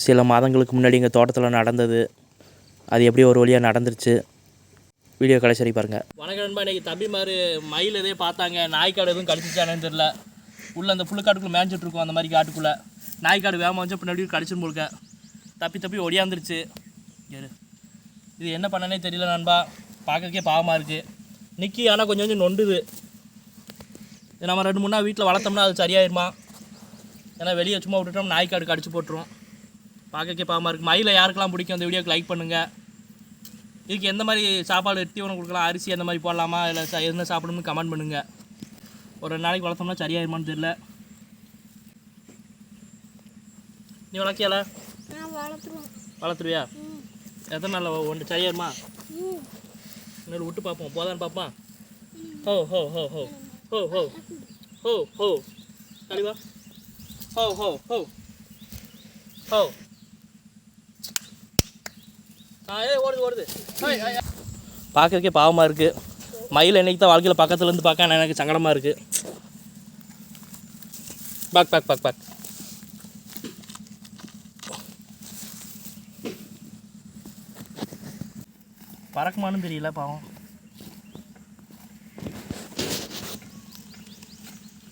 சில மாதங்களுக்கு முன்னாடி எங்கள் தோட்டத்தில் நடந்தது. அது எப்படி ஒரு வழியாக நடந்துருச்சு. வீடியோ கடைசி வரைக்கும் பாருங்கள் வணக்கம் நண்பா இன்னைக்கு தம்பி மாதிரி மயில் எதே பார்த்தாங்க. நாய்க்காடு எதுவும் கடிச்சிச்சானேன்னு தெரில உள்ளே அந்த புழுக்காட்டுக்குள்ளே மேய்ஞ்சிட்டு அந்த மாதிரி காட்டுக்குள்ளே. நாய்க்காடு வேகமாக வந்து பின்னாடி கடிச்சுன்னு போலுக்க தப்பி தப்பி ஒடியாந்துருச்சு. இது என்ன பண்ணனே தெரியல நண்பா. பார்க்கறக்கே பாவமாக இருக்குது நிக்கி ஆனால் கொஞ்சம் கொஞ்சம் நொண்டுது. நம்ம ரெண்டு மூணு நாள் வீட்டில் வளர்த்தோம்னா அது சரியாயிருமா? ஏன்னா வெளியே சும்மா விட்டுட்டோம் நாய்க்காடு கடிச்சு போட்டுரும். பார்க்கறக்கே பாவமாக இருக்குது மயிலை யாருக்கெல்லாம் பிடிக்கும் அந்த வீடியோக்கு லைக் பண்ணுங்கள் இதுக்கு எந்த மாதிரி சாப்பாடு தீவனம் கொடுக்கலாம்? அரிசி அந்த மாதிரி போடலாமா? இல்லை ச- என்ன சாப்பிடணும்னு கமெண்ட் பண்ணுங்கள் ஒரு ரெண்டு நாளைக்கு வளர்த்தோம்னா சரியாயிருமான்னு தெரியல. நீ வளர்க்கியால வளர்த்துருவியா? எத்தனை நாளில் ஒன்று சரியாயிருமா? இன்னொரு விட்டு பார்ப்போம் போதான்னு பார்ப்போம் ஹோ ஹோ ஹோ ஹோ. ஹோ ஹோ. ஹோ ஹோ. கழிவா ஹோ ஹோ ஹோ. ஹோ. ஆ பார்க்கறதுக்கே பாவமாக இருக்குது மயில் என்னைக்கு தான் வாழ்க்கையில் பக்கத்துலேருந்து பார்க்க பார்க்க எனக்கு சங்கடமாக இருக்குது பாக் பாக் பாக் பாக் பறக்குமான்னு தெரியல பாவம்.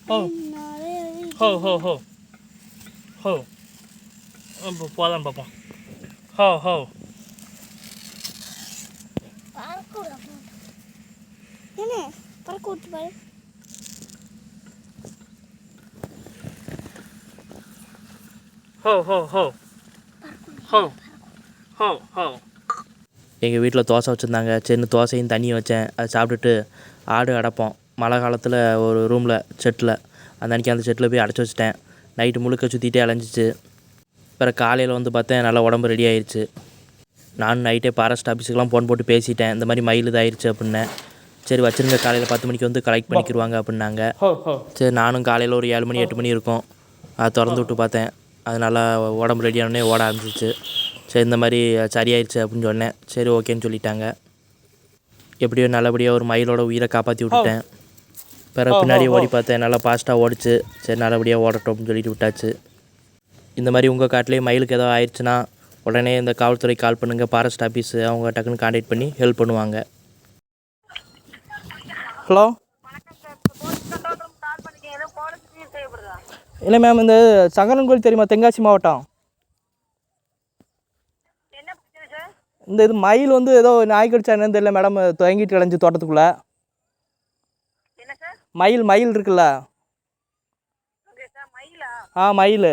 ஓ ஹோ ஹோ ஹோ. ஹோ. போதான் பார்ப்போம். ஹோ ஹோ. பறக்க என்ன பறக்க விட்டு பாரு. ஹோ ஹோ ஹோ. ஹோ ஹோ ஹோ. எங்கள் வீட்டில் தோசை வச்சுருந்தாங்க. சின்ன தோசையும் தண்ணியும் வச்சேன். அதை சாப்பிட்டுட்டு ஆடு அடைப்போம். மழை காலத்தில் ஒரு ரூமில் செட்டில். அந்த அன்றைக்கி அந்த செட்டில் போய் அடைச்சி வச்சிட்டேன். நைட்டு முழுக்க சுற்றிட்டே அலைஞ்சிச்சு. பிறகு காலையில் வந்து பார்த்தேன் நல்லா உடம்பு ரெடி ஆயிடுச்சு நான் நைட்டே ஃபாரஸ்ட் ஆஃபீஸுக்கெலாம் ஃபோன் போட்டு பேசிட்டேன். இந்த மாதிரி மயில் இதாயிருச்சு அப்படின்னேன் சரி வச்சுருங்க. காலையில் பத்து மணிக்கு வந்து கலெக்ட் பண்ணிக்கிடுவாங்க அப்படின்னாங்க. சரி நானும் காலையில் ஒரு ஏழு மணி எட்டு மணி இருக்கும். அதை திறந்து விட்டு பார்த்தேன். அது நல்லா உடம்பு ரெடியானே ஓட ஆரம்பிச்சிச்சு. சரி இந்த மாதிரி சரியாயிருச்சு அப்படின்னு சொன்னேன். சரி ஓகேன்னு சொல்லிட்டாங்க. எப்படியோ நல்லபடியாக ஒரு மயிலோட உயிரை காப்பாற்றி விட்டுட்டேன். பிறகு பின்னாடி ஓடி பார்த்தேன். நல்லா ஃபாஸ்ட்டாக ஓடிச்சு. சரி நல்லபடியாக ஓடட்டும் அப்படின்னு சொல்லிட்டு விட்டாச்சு. இந்த மாதிரி உங்கள் காட்டிலே மயிலுக்கு ஏதோ ஆயிடுச்சுன்னா உடனே இந்த காவல்துறைக்கு கால் பண்ணுங்கள் ஃபாரஸ்ட் ஆஃபீஸு அவங்க டக்குன்னு காண்டாக்ட் பண்ணி ஹெல்ப் பண்ணுவாங்க. ஹலோ? இல்லை மேம் இந்த சங்கரன் கோயில் தெரியுமா? தென்காசி மாவட்டம். இந்த இது மயில் வந்து ஏதோ நாய் கடிச்சா என்னன்னு தெரியல மேடம் தயங்கிட்டு கிடஞ்சி தோட்டத்துக்குள்ளே. மயில் மயில் இருக்குல்ல. ஆ மயில்.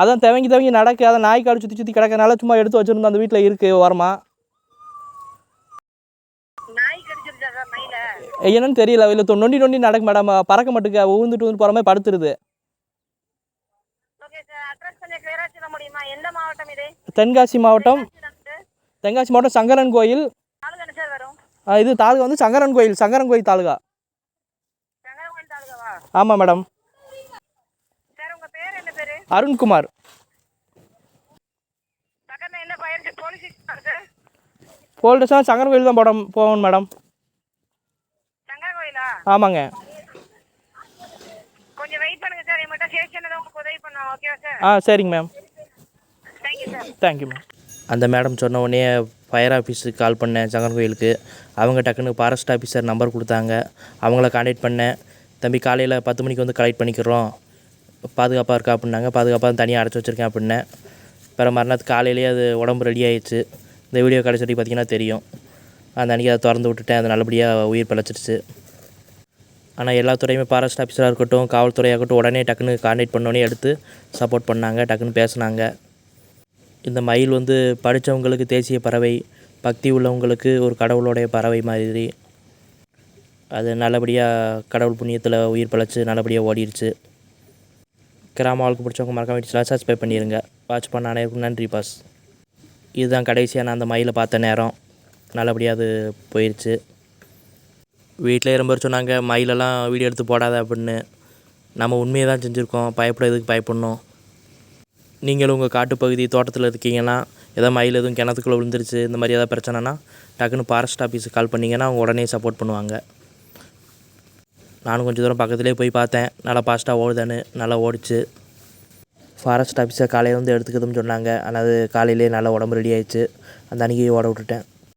அதான் தவங்கி தவங்கி நடக்கு அதான் நாய் காடு சுற்றி சுற்றி கிடக்கறனால சும்மா எடுத்து வச்சுருந்தோம் அந்த வீட்டில் இருக்குது ஓரமா. என்னன்னு தெரியல இல்லை நொண்டி நொண்டி நடக்கு மேடம் பறக்க மாட்டுக்கு ஊந்துட்டு வந்து போகிற மாதிரி படுத்துருது. தென்காசி மாவட்டம். தென்காசி மாவட்டம் சங்கரன் கோயில். வரும்? இது தாலுகா வந்து சங்கரன் கோயில் சங்கரன் கோயில் தாலுகா. ஆமாம் மேடம் சார் உங்கள் பேர் என்ன பேர் அருண்குமார். போலீஸ் ஸ்டேஷன் சங்கரன் கோயில் தான் போட போகணும் மேடம். ஆமாங்க. கொஞ்சம் வெயிட் பண்ணுங்க சார். என்கிட்ட ஸ்டேஷனில் தான் உங்களுக்கு உதவி பண்ணுவோம் ஓகேவா சார்? ஆ சரிங்க ma'am. Thank you sir thank you ma'am அந்த மேடம் சொன்ன உடனே ஃபயர் ஆஃபீஸுக்கு கால் பண்ணேன் சங்கரன் கோயிலுக்கு அவங்க டக்குன்னு ஃபாரஸ்ட் ஆஃபீஸர் நம்பர் கொடுத்தாங்க. அவங்கள காண்டாக்ட் பண்ணேன். தம்பி காலையில் பத்து மணிக்கு வந்து கலெக்ட் பண்ணிக்கிறோம். பாதுகாப்பாக இருக்கா அப்படின்னாங்க. பாதுகாப்பாக தனியாக அடைச்சி வச்சுருக்கேன் அப்படின்னேன் அப்புறம் மறுநாள் காலையிலேயே அது உடம்பு ரெடி ஆயிடுச்சு. இந்த வீடியோ கடைசி பார்த்தீங்கன்னா தெரியும். அந்த அன்றைக்கி அதை திறந்து விட்டுட்டேன். அது நல்லபடியாக உயிர் பிழைச்சிருச்சு. ஆனால் எல்லா துறையுமே ஃபாரஸ்ட் ஆஃபீஸராக இருக்கட்டும் காவல்துறையாக இருக்கட்டும் உடனே டக்குன்னு கான்டாக்ட் பண்ணோடனே எடுத்து சப்போர்ட் பண்ணாங்க. டக்குன்னு பேசுனாங்க. இந்த மயில் வந்து படித்தவங்களுக்கு தேசிய பறவை பக்தி உள்ளவங்களுக்கு ஒரு கடவுளுடைய பறவை மாதிரி. அது நல்லபடியாக கடவுள் புண்ணியத்தில் உயிர் பிழைச்சி நல்லபடியாக ஓடிடுச்சு கிராம வாழ்க்கை பிடிச்சவங்க மறக்காம வீட்டில் சப்ஸ்கிரைப் பண்ணிடுங்க வாட்ச் பண்ண அனைவருக்கும் நன்றி பாஸ். இதுதான் கடைசியாக நான் அந்த மயிலை பார்த்த நேரம். நல்லபடியாக அது போயிடுச்சு வீட்டில் ரொம்ப பேர் சொன்னாங்க மயிலெல்லாம் வீடியோ எடுத்து போடாத அப்படின்னு. நம்ம உண்மையை தான் செஞ்சுருக்கோம். பயப்பட எதுக்கு பயப்படணும்? நீங்களும் உங்கள் காட்டுப்பகுதி தோட்டத்தில் இருக்கீங்கன்னா ஏதோ மயில் எதுவும் கிணத்துக்குள்ளே விழுந்துருச்சு இந்த மாதிரி ஏதாவது பிரச்சனைனா டக்குன்னு ஃபாரஸ்ட் ஆஃபீஸுக்கு கால் பண்ணிங்கன்னா அவங்க உடனே சப்போர்ட் பண்ணுவாங்க. நானும் கொஞ்சம் தூரம் பக்கத்துலேயே போய் பார்த்தேன். நல்லா ஃபாஸ்ட்டாக ஓடுதான்னு. நல்லா ஓடிச்சு. ஃபாரஸ்ட் ஆஃபீஸர் காலையில் வந்து எடுத்துக்கிறதுன்னு சொன்னாங்க. ஆனால் அது காலையிலே நல்லா உடம்பு ரெடி ஆயிடுச்சு. அந்த அன்றைக்கி ஓட விட்டுட்டேன்.